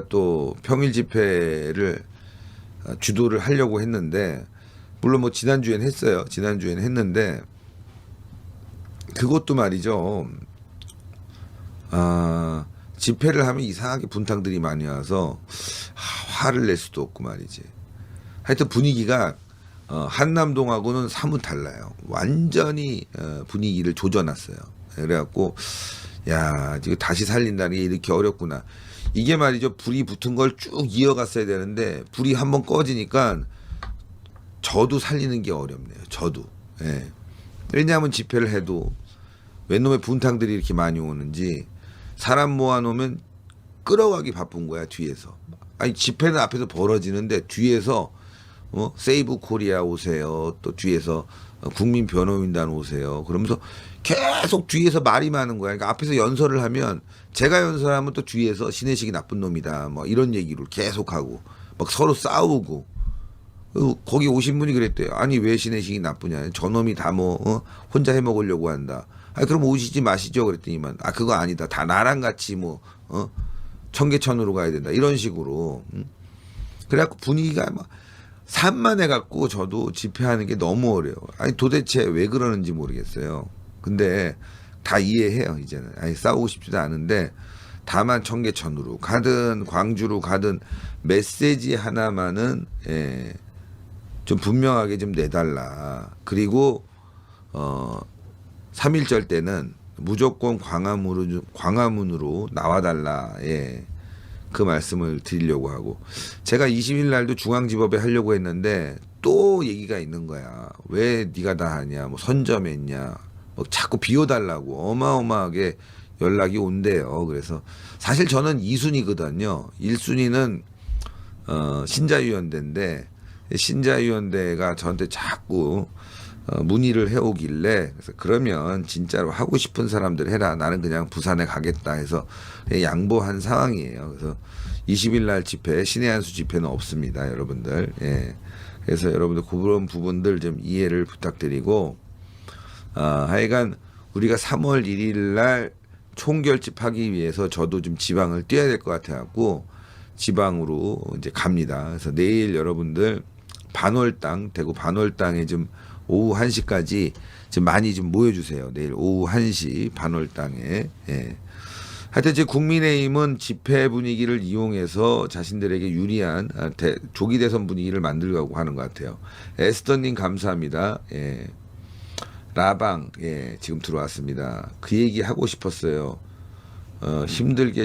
또 평일 집회를 어, 주도를 하려고 했는데 물론 뭐 지난주엔 했어요. 지난주엔 했는데 그것도 말이죠. 아, 집회를 하면 이상하게 분탕들이 많이 와서 하, 화를 낼 수도 없고 말이지. 하여튼 분위기가 어, 한남동하고는 사뭇 달라요. 완전히 어, 분위기를 조져놨어요. 그래갖고 야 지금 다시 살린다는 게 이렇게 어렵구나. 이게 말이죠. 불이 붙은 걸 쭉 이어갔어야 되는데 불이 한번 꺼지니까 저도 살리는 게 어렵네요. 저도. 예. 왜냐하면 집회를 해도 웬 놈의 분탕들이 이렇게 많이 오는지 사람 모아놓으면 끌어가기 바쁜 거야 뒤에서. 아니 집회는 앞에서 벌어지는데 뒤에서 어 세이브 코리아 오세요. 또 뒤에서 어, 국민 변호인단 오세요. 그러면서 계속 뒤에서 말이 많은 거야. 그러니까 앞에서 연설을 하면 제가 연설하면 또 뒤에서 신혜식이 나쁜 놈이다. 뭐 이런 얘기를 계속 하고 막 서로 싸우고 어, 거기 오신 분이 그랬대요. 아니 왜 신혜식이 나쁘냐? 저놈이 다뭐 혼자 해 먹으려고 한다. 아 그럼 오시지 마시죠. 그랬더니만 아 그거 아니다. 다 나랑 같이 뭐 어? 청계천으로 가야 된다. 이런 식으로. 음? 그래갖고 분위기가 막 산만해 갖고 저도 집회하는 게 너무 어려워. 아니 도대체 왜 그러는지 모르겠어요. 근데 다 이해해요 이제는. 아니 싸우고 싶지도 않은데 다만 청계천으로 가든 광주로 가든 메시지 하나만은 예, 좀 분명하게 좀 내달라. 그리고 어 3.1절 때는 무조건 광화문으로 광화문으로 나와달라. 예. 그 말씀을 드리려고 하고 제가 20일 날도 중앙지법에 하려고 했는데 또 얘기가 있는 거야. 왜 네가 다 하냐? 뭐 선점했냐? 뭐 자꾸 비워달라고 어마어마하게 연락이 온대요. 그래서 사실 저는 2순위거든요. 1순위는 어, 신자유연대인데 신자유연대가 저한테 자꾸 어, 문의를 해오길래 그래서 그러면 진짜로 하고 싶은 사람들 해라. 나는 그냥 부산에 가겠다 해서 양보한 상황이에요. 그래서 20일 날 집회 신의 한수 집회는 없습니다 여러분들. 예. 그래서 여러분들 그런 부분들 좀 이해를 부탁드리고 아 하여간 우리가 3월 1일 날 총결집하기 위해서 저도 좀 지방을 뛰어야 될 것 같아갖고 지방으로 이제 갑니다. 그래서 내일 여러분들 반월당 대구 반월당에 좀 오후 1시까지 좀 많이 좀 모여주세요. 내일 오후 1시 반월당에. 예. 하여튼 이제 국민의힘은 집회 분위기를 이용해서 자신들에게 유리한 아, 대- 조기 대선 분위기를 만들려고 하는 것 같아요. 에스더님 감사합니다. 예. 라방 예 지금 들어왔습니다. 그 얘기 하고 싶었어요. 어, 힘들게